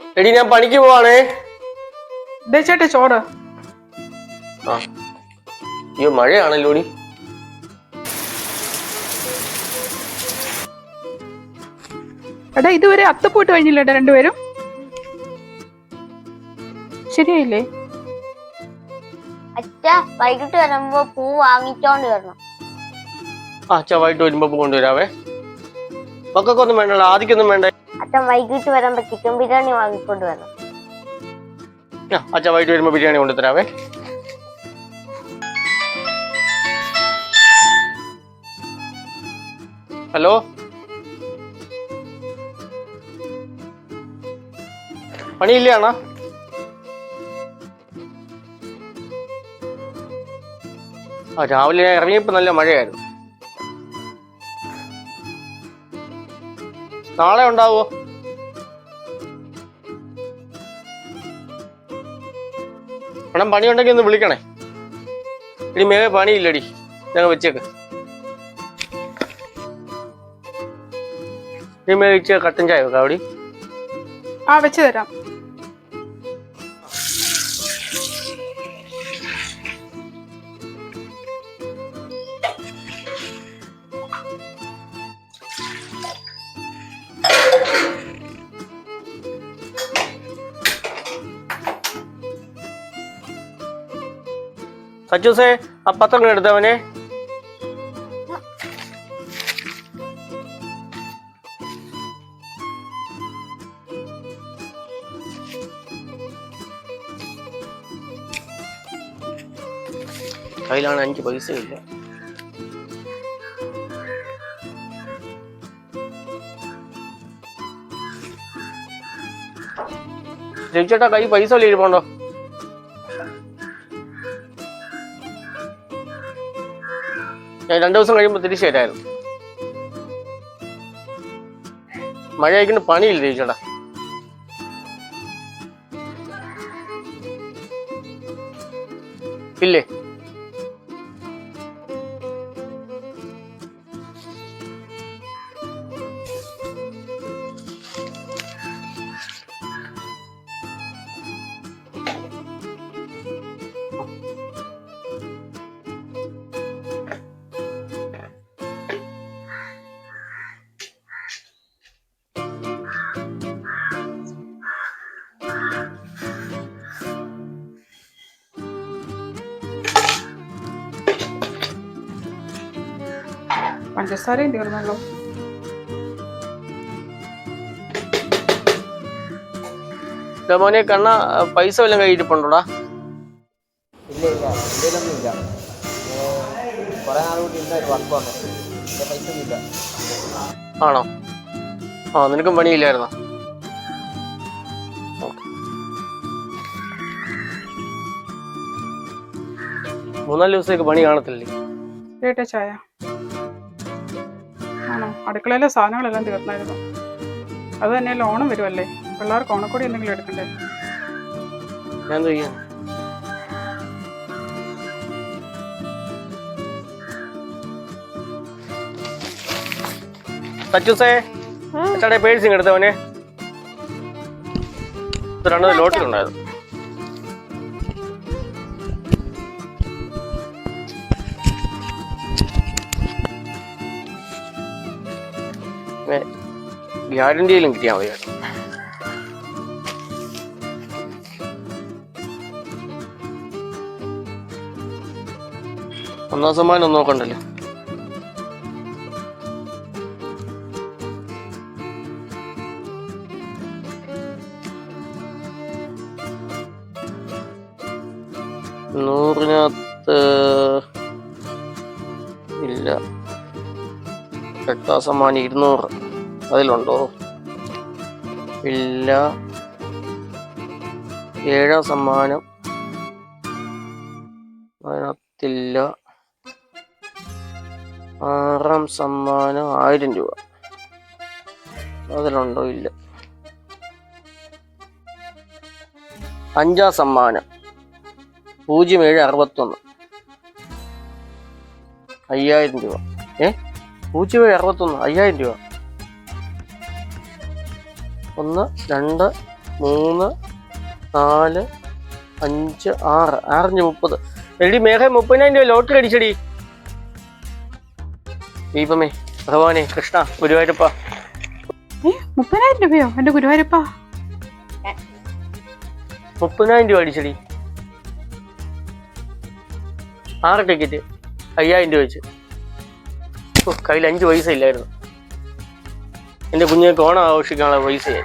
എടി ഞാൻ പണിക്ക് പോവാണേ. ദേ ചേട്ടാ ചോറ്. ആ. അയ്യോ മഴയാണല്ലോടി എടാ. ഇതുവരെ അത്തപ്പൂട്ട് കഴിഞ്ഞില്ലേ രണ്ടുപേരും? ശരിയായില്ലേ? അച്ഛ വൈകിട്ട് വരുമ്പോ പൂ വാങ്ങിച്ചോണ്ട് വരണം. ആ അച്ഛാ വൈകിട്ട് വരുമ്പോ പൂ കൊണ്ടുവരാവേ. മക്കൾക്കൊന്നും വേണ്ടല്ലോ ആദ്യക്കൊന്നും വേണ്ട? അച്ഛൻ വൈകിട്ട് വരുമ്പോ ചിക്കൻ ബിരിയാണി വാങ്ങിക്കൊണ്ട് വരണം. അച്ഛൻ അച്ഛാ വൈകിട്ട് വരുമ്പോ ബിരിയാണി കൊണ്ടുതരാവേ. ഹലോ? പണിയില്ലാണോ ആ രാവിലെ ഇറങ്ങിയപ്പോൾ ഇറങ്ങിയപ്പോ നല്ല മഴയായിരുന്നു. നാളെ ഉണ്ടാവോ? പണം പണിയുണ്ടെങ്കിൽ ഒന്ന് വിളിക്കണേ. ഇനി മേലെ പണിയില്ലടി. ഞങ്ങൾ വെച്ചേക്ക്. ഇനി മേലെ വെച്ച കട്ടൻ ചായ വെക്കാം അവിടെ ആ വെച്ചു തരാം. സച്ചൂസേ ആ പത്രം എടുത്തവനെ കയ്യിലാണ് അഞ്ച് പൈസ ഇല്ല രവിച്ചേട്ടാ കൈ പൈസ വല്ല ഇരിപ്പുണ്ടോ? ഞാൻ രണ്ടു ദിവസം കഴിയുമ്പോൾ തിരിച്ചു വരായിരുന്നു. മഴ ആയിക്കൊണ്ട് പണിയില്ല ചേച്ചേട്ടാ ഇല്ലേ? പഞ്ചസാരയും തീർന്നല്ലോ മോനെ കണ്ണ പൈസ വല്ലതും കയ്യിരിപ്പുണ്ടോടാ ഇല്ല ഇല്ല എന്തെങ്കിലുമൊന്നും ഇല്ല കുറെ നാൾ കൂടി ഇന്ന ഒരു വർക്ക് വന്നു. പൈസ ഒന്നും ഇല്ല ആണോ? ആ നിനക്കും പണിയില്ലായിരുന്നോ? മൂന്നാൽ ദിവസത്തേക്ക് പണി കാണത്തില്ലേ? ചേട്ടാ ചായ. അടുക്കളയിലെ സാധനങ്ങളെല്ലാം തീർന്നായിരുന്നു. അത് തന്നെയല്ല ഓണം വരുമല്ലേ പിള്ളേർക്ക് ഓണക്കൂടി എന്തെങ്കിലും എടുക്കണ്ടേ? ഞാൻ എന്ത് ചെയ്യാൻ സച്ചൂസേ ചേട്ടാ പേഴ്സിങ് എടുത്തവനെ ഇത് രണ്ടത് ലോട്ടിലുണ്ടായിരുന്നു ഗ്യാരണ്ടിയിലും കിട്ടിയാൽ മതി ഒന്നാം സമ്മാനം ഒന്നും നോക്കണ്ടല്ലോ. നൂറിനകത്ത് എട്ടാം സമ്മാനം ഇരുന്നൂറ്. അതിലുണ്ടോ? ഇല്ല. ഏഴാം സമ്മാനം. അതിനകത്തില്ല. ആറാം സമ്മാനം ആയിരം രൂപ. അതിലുണ്ടോ? ഇല്ല. അഞ്ചാം സമ്മാനം. പൂജ്യം ഏഴ് അറുപത്തൊന്ന്. അയ്യായിരം രൂപ. ഏ? ഏഴ് അറുപത്തൊന്ന് അയ്യായിരം രൂപ. ഒന്ന് രണ്ട് മൂന്ന് നാല് അഞ്ച് ആറ്. ആറഞ്ച് മുപ്പത്. എടി മേഘ മുപ്പതിനായിരം രൂപ ലോട്ടറി അടിച്ചടി. ദീപമേ ഭഗവാനെ കൃഷ്ണ ഗുരുവായൂരപ്പ. മുപ്പതിനായിരം രൂപയോ? എന്റെ ഗുരുവായൂരപ്പ. മുപ്പതിനായിരം രൂപ അടിച്ചടി. ആറ് ടിക്കറ്റ് അയ്യായിരം രൂപ വെച്ച്. കയ്യിൽ അഞ്ച് പൈസ ഇല്ലായിരുന്നു. എന്റെ കുഞ്ഞുങ്ങൾക്ക് ഓണം ആഘോഷിക്കാനുള്ള പൈസയായി